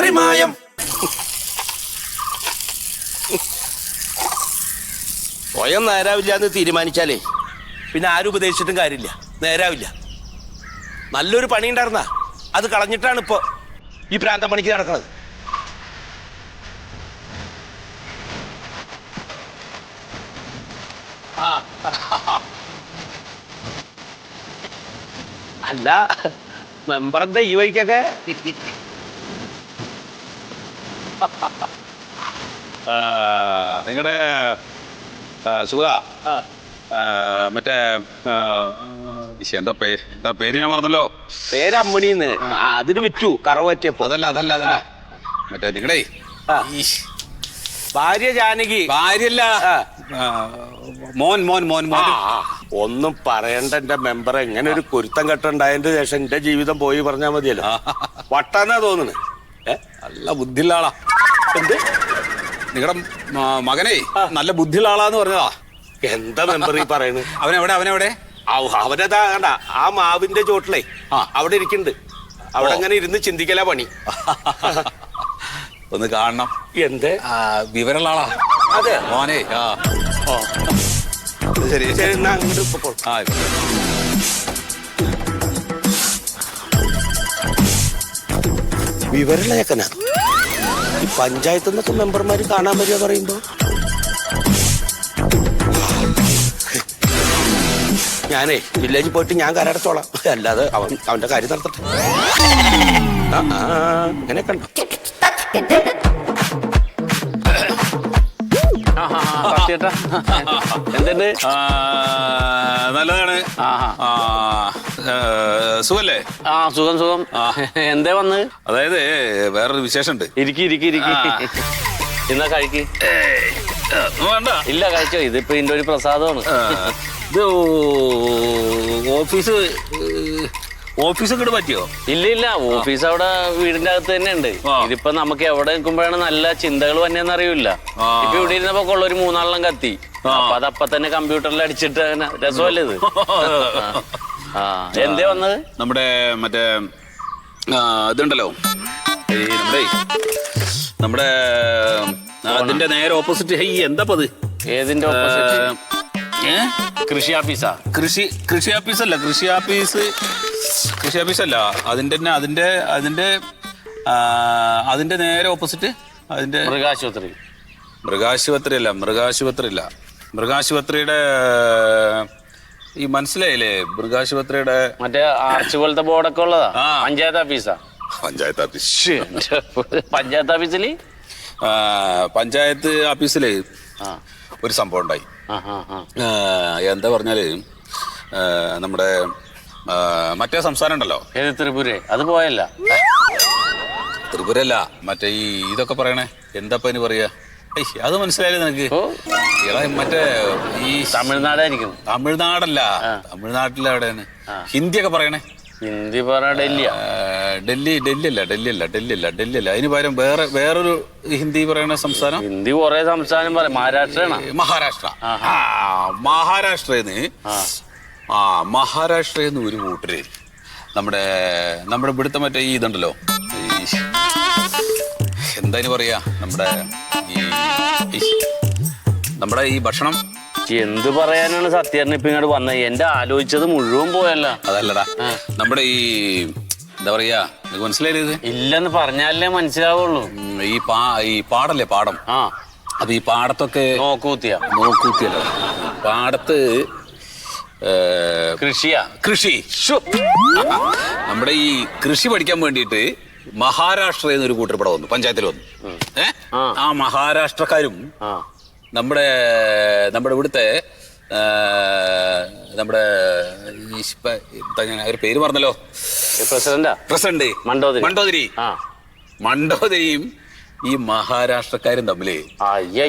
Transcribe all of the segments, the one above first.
മറിമായം സ്വയം നേരാവില്ല എന്ന് തീരുമാനിച്ചാലേ പിന്നെ ആരും ഉപദേശിച്ചിട്ടും കാര്യമില്ല. നേരാവില്ല. നല്ലൊരു പണി ഉണ്ടായിരുന്ന അത് കളഞ്ഞിട്ടാണ് ഇപ്പോ ഈ പ്രാന്ത പണിക്ക് നടക്കുന്നത് അല്ല മെമ്പറിന്റെ ഈ വഴിക്കൊക്കെ? നിങ്ങളുടെ സുഖ മറ്റേ എന്താ പേര് എന്താ പേര് ഞാൻ പറഞ്ഞല്ലോ പേര് അമ്മണിന്ന് അതിന് വിറ്റു കറവ് പറ്റിയപ്പോ. അതല്ല അതല്ല അതല്ല. മറ്റേ നിങ്ങളെ ഭാര്യ ജാനകി. ഭാര്യല്ല മോൻ മോൻ മോൻ മോൻ. ഒന്നും പറയണ്ട എന്റെ മെമ്പർ എങ്ങനെ ഒരു കുരുത്തം കെട്ടുണ്ടായതിന്റെ ശേഷം എന്റെ ജീവിതം പോയി പറഞ്ഞാ മതിയല്ലോ. വട്ടാന്നാ തോന്നുന്നു? നല്ല ബുദ്ധിയുള്ള ആളാ. എന്ത്? നിങ്ങളുടെ മകനെ നല്ല ബുദ്ധിയുള്ള ആളാന്ന് പറഞ്ഞതാ. എന്താ മെമ്പർ ഈ പറയുന്നത്? അവനെവിടെ അവനെവിടെ? അവനതാ കണ്ട ആ മാവിന്റെ ചോട്ടിലേ അവിടെ ഇരിക്കുന്നുണ്ട്. അവിടെ അങ്ങനെ ഇരുന്ന് ചിന്തിക്കലാ പണി. ഒന്ന് കാണണം. എന്ത്? വിവരമുള്ള ആളാ. അതെ മോനെ ആ. ശരി ശരി. എന്നാ അങ്ങോട്ട്. ആ വിവരമുള്ള ഈ പഞ്ചായത്ത് നിന്നൊക്കെ മെമ്പർമാർ കാണാൻ വരിക പറയുമ്പോ. ഞാനേ വില്ലേജിൽ പോയിട്ട് ഞാൻ കരടത്തോളാം അല്ലാതെ അവൻ അവന്റെ കാര്യം നടത്തട്ടെ. ആ, അങ്ങനെ ഇങ്ങനെ കണ്ടോ എന്തുണ്ട്? നല്ലതാണ്. സുഖല്ലേ? ആ സുഖം സുഖം. എന്തേ വന്ന്? അതായത് വേറൊരു വിശേഷമുണ്ട്. ഇരിക്കി ഇരിക്കി ഇരിക്കി. എന്നാ കഴിക്ക്? വേണ്ട. ഇല്ല കഴിച്ചോ. ഇതിപ്പോ ഇതിന്റെ ഒരു പ്രസാദമാണ്. ഇത് ഓഫീസ് ഓഫീസ് ഇങ്ങോട്ട് പറ്റിയോ ഇല്ല ഇല്ല. ഓഫീസ് അവിടെ വീടിന്റെ അകത്ത് തന്നെ ഉണ്ട്. ആ. ഇതിപ്പോ നമുക്ക് എവിടെ നിൽക്കുമ്പോഴാണ് നല്ല ചിന്തകൾ വന്നെന്ന് അറിയില്ല. ആ. ഇപ്പൊ ഇവിടെ ഇരുന്നപ്പോ കൊള്ള ഒരു മൂന്നാളെണ്ണം കത്തി. ആ. അപ്പൊ അതപ്പ തന്നെ കമ്പ്യൂട്ടറിൽ അടിച്ചിട്ട് അങ്ങനെ രസമല്ലേ ഇത്? ആ. എന്തേ വന്നത്? നമ്മുടെ മറ്റേ ആ, ഇതുണ്ടല്ലോ. ഈ നമ്മുടെ നമ്മുടെ അതിന്റെ നേരെ ഓപ്പോസിറ്റ് എന്താ പത് ഏതിന്റെ ഓപ്പോസിറ്റ് കൃഷി ഓഫീസാ കൃഷി കൃഷി ഓഫീസ് കൃഷി ഓഫീസ് കൃഷി ആഫീസല്ല. അതിന്റെ തന്നെ അതിന്റെ അതിന്റെ അതിന്റെ നേരെ ഓപ്പോസിറ്റ് അതിന്റെ മൃഗാശുപത്രി. മൃഗാശുപത്രി അല്ല മൃഗാശുപത്രി അല്ല മൃഗാശുപത്രിയുടെ ഈ മനസ്സിലായില്ലേ? മൃഗാശുപത്രിയുടെ മറ്റേ ആർച്ച് പോലത്തെ ബോർഡൊക്കെ ഉള്ളതാ? പഞ്ചായത്ത് ഓഫീസാ പഞ്ചായത്ത് ഓഫീസ് പഞ്ചായത്ത് ഓഫീസിൽ പഞ്ചായത്ത് ഓഫീസിൽ ഒരു സംഭവം ഉണ്ടായി. എന്താ പറഞ്ഞാൽ നമ്മുടെ മറ്റേ സംസ്ഥാനം ഉണ്ടല്ലോ. ഏത് ത്രിപുര? അത് പോയല്ല. ത്രിപുരല്ല മറ്റേ ഈ ഇതൊക്കെ പറയണേ. എന്താ ഇനി പറയാ? അത് മനസ്സിലായില്ലേ നിനക്ക്? മറ്റേ ഈ തമിഴ്നാടായിരിക്കും. തമിഴ്നാടല്ല. തമിഴ്നാട്ടിലെ അവിടെയാണ് ഹിന്ദി ഒക്കെ പറയണേ. ഹിന്ദി ആ, ഡൽഹി ഡൽഹി അല്ല ഡൽഹി അല്ല ഡൽഹി അല്ല ഡൽഹി അല്ല അതിന് പകരം വേറെ വേറൊരു ഹിന്ദി പറയുന്ന സംസ്ഥാനം? ഹിന്ദി കുറെ സംസ്ഥാനം പറയാം. മഹാരാഷ്ട്രയാണ്. ഏ, മഹാരാഷ്ട്ര. ആ മഹാരാഷ്ട്രന്ന് ആ. മഹാരാഷ്ട്രന്ന് ഒരു കൂട്ടര് നമ്മുടെ നമ്മുടെ ഇവിടുത്തെ മറ്റേ ഈ ഇതുണ്ടല്ലോ. എന്താ പറയാ? നമ്മുടെ ഈ നമ്മുടെ ഈ ഭക്ഷണം. എന്ത് പറയാനാണ് സത്യേട്ടൻ ഇപ്പൊ ഇങ്ങോട്ട് വന്നത് എന്റെ ആലോചിച്ചത് മുഴുവൻ പോയല്ല. അതല്ലടാ. നമ്മുടെ ഈ എന്താ പറയാ നിനക്ക് മനസ്സിലായില്ലേ ഇത്? ഇല്ലെന്ന് പറഞ്ഞാലേ മനസ്സിലാവുള്ളൂ. ഉം, ഈ പാ ഈ പാടല്ലേ പാടം? ആ. അപ്പൊ ഈ പാടത്തൊക്കെ നോക്കൂത്തിയ നോക്കൂത്തിയല്ലോ പാടത്ത് ഏ, കൃഷിയാ. കൃഷി. ശ്ശോ. നമ്മുടെ ഈ കൃഷി പഠിക്കാൻ വേണ്ടിയിട്ട് മഹാരാഷ്ട്രയിൽ നിന്ന് ഒരു കൂട്ടർ ഇവിടെ വന്നു പഞ്ചായത്തിൽ വന്നു. ഏ? ആ. ആ മഹാരാഷ്ട്രക്കാരും ആ. നമ്മുടെ നമ്മുടെ ഇവിടുത്തെ നമ്മുടെ ഈ ഇപ്പ- ഇപ്പ ഞാൻ ഒരു പേര് പറഞ്ഞല്ലോ പ്രസിഡന്റാ? പ്രസിഡന്റ്. മണ്ടോദരി. മണ്ടോദരി ആ. മണ്ടോദരിയും ഈ മഹാരാഷ്ട്രക്കാരും തമ്മിൽ. അയ്യോ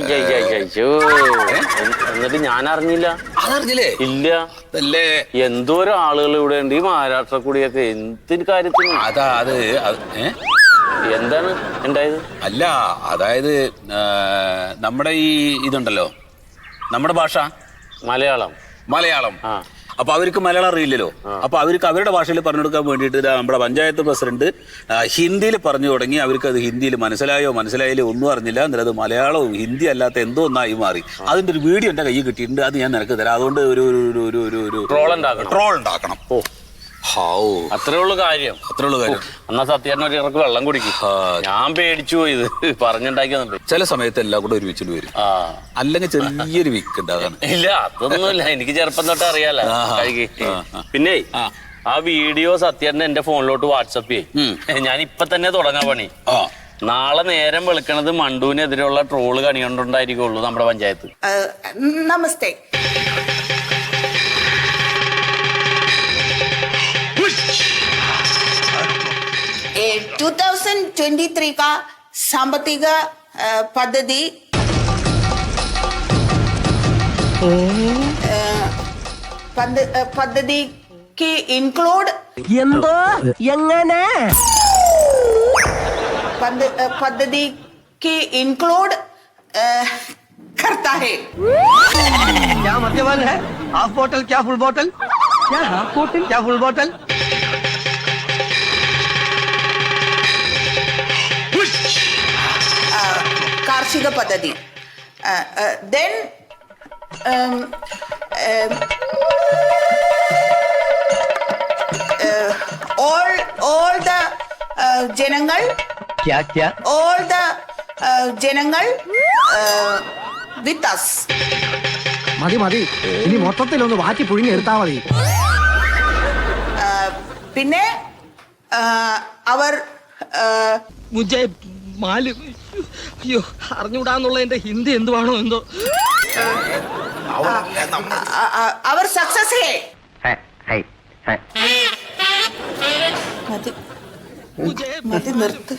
എന്നിട്ട് ഞാൻ അറിഞ്ഞില്ല അതറിഞ്ഞില്ലേ? ഇല്ല. അതല്ലേ? എന്തോരം ആളുകൾ ഇവിടെ ഉണ്ട്. ഈ മഹാരാഷ്ട്ര കൂടിയൊക്കെ എന്തിന് കാര്യത്തിന്? അതാ അത് അത് എന്താണ് ഉണ്ടായത്? അല്ല അതായത് നമ്മുടെ ഈ ഇതുണ്ടല്ലോ. നമ്മുടെ ഭാഷ? മലയാളം. മലയാളം. ആ. അപ്പൊ അവർക്ക് മലയാളം അറിയില്ലല്ലോ. അപ്പൊ അവർക്ക് അവരുടെ ഭാഷയിൽ പറഞ്ഞു കൊടുക്കാൻ വേണ്ടിയിട്ട് നമ്മുടെ പഞ്ചായത്ത് പ്രസിഡന്റ് ഹിന്ദിയിൽ പറഞ്ഞു തുടങ്ങി. അവർക്ക് അത് ഹിന്ദിയിൽ മനസ്സിലായോ മനസ്സിലായാലോ ഒന്നും അറിഞ്ഞില്ല. എന്നിട്ട് അത് മലയാളവും ഹിന്ദി അല്ലാത്ത എന്തോ ഒന്നായി മാറി. അതിന്റെ ഒരു വീഡിയോ എന്റെ കയ്യിൽ കിട്ടിയിട്ടുണ്ട്. അത് ഞാൻ നിനക്ക് തരാം. അതുകൊണ്ട് ഒരു ഒരു ഒരു ഒരു. ട്രോൾ ഉണ്ടാക്കണം. ഓ അത്രേ ഉള്ളൂ കാര്യം. അത്രേ ഉള്ളൂ കാര്യം. എന്നാ സത്യേട്ടൻ ഒരു ഇറക്ക് വെള്ളം കുടിക്കും. ഞാൻ പേടിച്ചു പോയി ഇത്. പറഞ്ഞുണ്ടാക്കി ചില സമയത്ത് എല്ലാം കൂടെ ഒരുമിച്ചിട്ട് വരും. ആ. അല്ലെങ്കിൽ ചെറിയൊരു വിക്ക് ഉണ്ടാകാൻ ഇല്ല അതൊന്നും ഇല്ല അതൊന്നുമില്ല. എനിക്ക് ചെറുപ്പം തൊട്ട് അറിയാലോ. പിന്നെ ആ. വീഡിയോ സത്യേട്ടൻ എന്റെ ഫോണിലോട്ട് വാട്സപ്പ്. ചെയ്യും. ഞാൻ ഇപ്പൊ തന്നെ തുടങ്ങാൻ പണി. നാളെ നേരം വെളുക്കണത് മണ്ടുവിനെതിരെയുള്ള ട്രോൾ കണികൊണ്ടുണ്ടായിരിക്കുള്ളൂ നമ്മുടെ പഞ്ചായത്ത്. Uh, 2023 का സാമ്പത്തിക പദ്ധതി പദ്ധതിക്ക് ഇൻക്ലൂഡ് എന്തോ पद्धति പദ്ധതിക്ക് इंक्लूड करता है। क्या मध्यवन है? हाफ़ बोतल क्या फुल बोतल क्या हाफ़ बोतल क्या फुल बोतल കാർഷിക പദ്ധതി. ദെൻ ഓൾ ഓൾ ദ ജനങ്ങൾ ഓൾ ദ ജനങ്ങൾ വിത്ത് അസ് മതി മതി. ഇനി മൊത്തത്തിൽ ഒന്ന് വാറ്റി പുഴുങ്ങി എടുത്താ മതി. പിന്നെ അവർ മുജെ മാലു അയ്യോ അറിഞ്ഞുകൂടാന്നുള്ള എന്റെ ഹിന്ദി എന്തുവാണോ എന്തോ? അവർ സക്സസ് മതി. നിർത്ത്.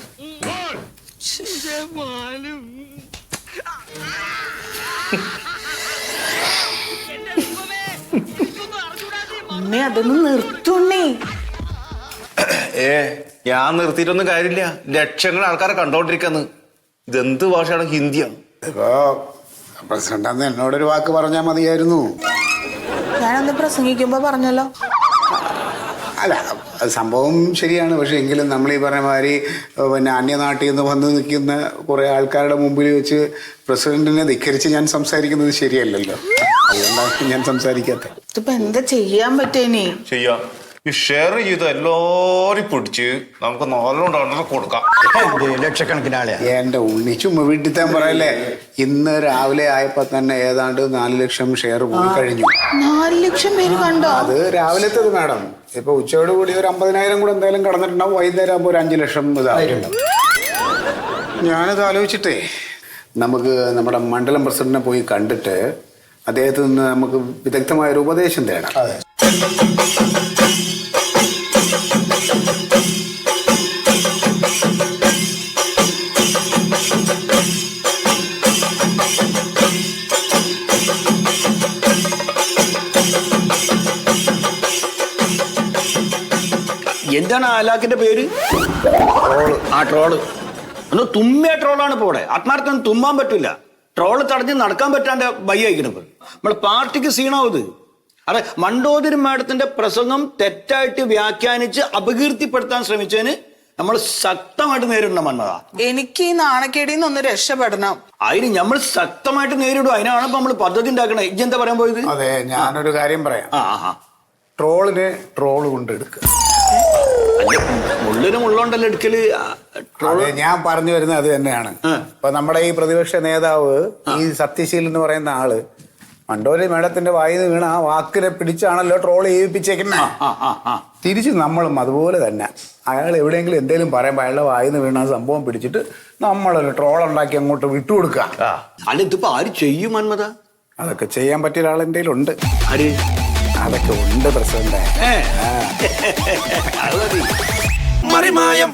ഉണ്ണി അതൊന്ന് നിർത്തുണ്ണി ഏ ഞാൻ നിർത്തിയിട്ടൊന്നും കാര്യമില്ല. ലക്ഷങ്ങൾ ആൾക്കാരെ കണ്ടോണ്ടിരിക്കുന്നു. ഇതെന്ത് ഭാഷയാണ്? ഹിന്ദിയാണ്. ഇപ്പോ പ്രസിഡന്റ് അന്ന് എന്നോടൊരു വാക്ക് പറഞ്ഞാൽ മതിയായിരുന്നു. ഞാനന്ന് പ്രസംഗിക്കുമ്പോ പറഞ്ഞല്ലോ. അല്ല അത് സംഭവം ശരിയാണ്. പക്ഷെ എങ്കിലും നമ്മൾ ഈ പറഞ്ഞ മാതിരി പിന്നെ അന്യനാട്ടിൽ നിന്ന് വന്ന് നിൽക്കുന്ന കുറേ ആൾക്കാരുടെ മുമ്പിൽ വെച്ച് പ്രസിഡന്റിനെ ധിക്കരിച്ച് ഞാൻ സംസാരിക്കുന്നത് ശരിയല്ലല്ലോ. അതുകൊണ്ടാണ് ഞാൻ സംസാരിക്കാത്തത്. ഇതിപ്പോ എന്താ ചെയ്യാൻ പറ്റേനി ചെയ്യാ. ഈ ഷെയർ ചെയ്ത് എല്ലാരും പിടിച്ച് നമുക്ക് നല്ലോണം ഓർഡർ കൊടുക്കാം. ലക്ഷക്കണക്കിന് ആളെ എന്റെ ഉണ്ണി ചുമ്മാ വീട്ടിൽ താൻ പറയല്ലേ? ഇന്ന് രാവിലെ ആയപ്പോ തന്നെ ഏതാണ്ട് നാല് ലക്ഷം ഷെയർ പോയി കഴിഞ്ഞു. നാല് ലക്ഷം പേര് കണ്ടോ? അത് രാവിലത്തേത് മാഡം. ഇപ്പൊ ഉച്ചയോട് കൂടി ഒരു അമ്പതിനായിരം കൂടെ എന്തായാലും കടന്നിട്ടുണ്ടാവും വൈകുന്നേരം ആകുമ്പോൾ ഒരു അഞ്ചു ലക്ഷം ഇതായിട്ടുണ്ട് ഞാനത് ആലോചിച്ചിട്ടേ നമുക്ക് നമ്മുടെ മണ്ഡലം പ്രസിഡന്റിനെ പോയി കണ്ടിട്ട് അദ്ദേഹത്തിൽ നിന്ന് നമുക്ക് വിദഗ്ധമായ ഒരു ഉപദേശം തേടാം. എന്താണ് ആ അലാക്കിന്റെ പേര് ആ ട്രോൾ. ഒന്ന് തുമ്മിയ ട്രോളാണ് പോടെ ഇവിടെ. ആത്മാർത്ഥം തുമ്മാൻ പറ്റില്ല. ട്രോൾ തടഞ്ഞ് നടക്കാൻ പറ്റാണ്ട് ബൈ അയക്കണത് നമ്മളെ പാർട്ടിക്ക് സീണാവുത് അതെ മണ്ടോദരി മാഡത്തിന്റെ പ്രസംഗം തെറ്റായിട്ട് വ്യാഖ്യാനിച്ച് അപകീർത്തിപ്പെടുത്താൻ ശ്രമിച്ചതിന് നമ്മൾ ശക്തമായിട്ട് നേരിടണം മന്മത എനിക്ക് ഈ നാണക്കേടിൽ നിന്ന് ഒന്ന് രക്ഷപ്പെടണം. അതിന് നമ്മൾ ശക്തമായിട്ട് നേരിടും. അതിനാണ് ഇപ്പൊ നമ്മൾ പദ്ധതി ഉണ്ടാക്കണേ. ഇജ്ജെന്താ പറയാൻ പോയത്? അതെ ഞാനൊരു കാര്യം പറയാം. ആ ആ, ട്രോളിനെ ട്രോൾ കൊണ്ട് എടുക്കുക. മുള്ളിന് മുള്ളുണ്ടല്ലോ എടുക്കൽ? അതെ ഞാൻ പറഞ്ഞു വരുന്നത് അത് തന്നെയാണ്. ഇപ്പൊ നമ്മുടെ ഈ പ്രതിപക്ഷ നേതാവ് ഈ സത്യശീൽ എന്ന് പറയുന്ന ആൾ മണ്ടോലി മേഡത്തിന്റെ വായിൽ നിന്ന് വീണ ആ വാക്കിനെ പിടിച്ചാണല്ലോ ട്രോൾ ചെയ്യിപ്പിച്ചേക്കുന്നത് ആ തിരിച്ച് നമ്മളും അതുപോലെ തന്നെ. അയാൾ എവിടെയെങ്കിലും എന്തെങ്കിലും പറയാൻ അയാളുടെ വായിൽ നിന്ന് വീണ സംഭവം പിടിച്ചിട്ട് നമ്മളൊരു ട്രോൾ ഉണ്ടാക്കി അങ്ങോട്ട് വിട്ടുകൊടുക്കുക. അല്ല ഇതിപ്പോ ആര് ചെയ്യും അതൊക്കെ ചെയ്യാൻ പറ്റിയ ഒരാൾ എന്തെങ്കിലും ഉണ്ട് അതൊക്കെ ഉണ്ട് പ്രസിഡന്റ് ഏ മറിമായം.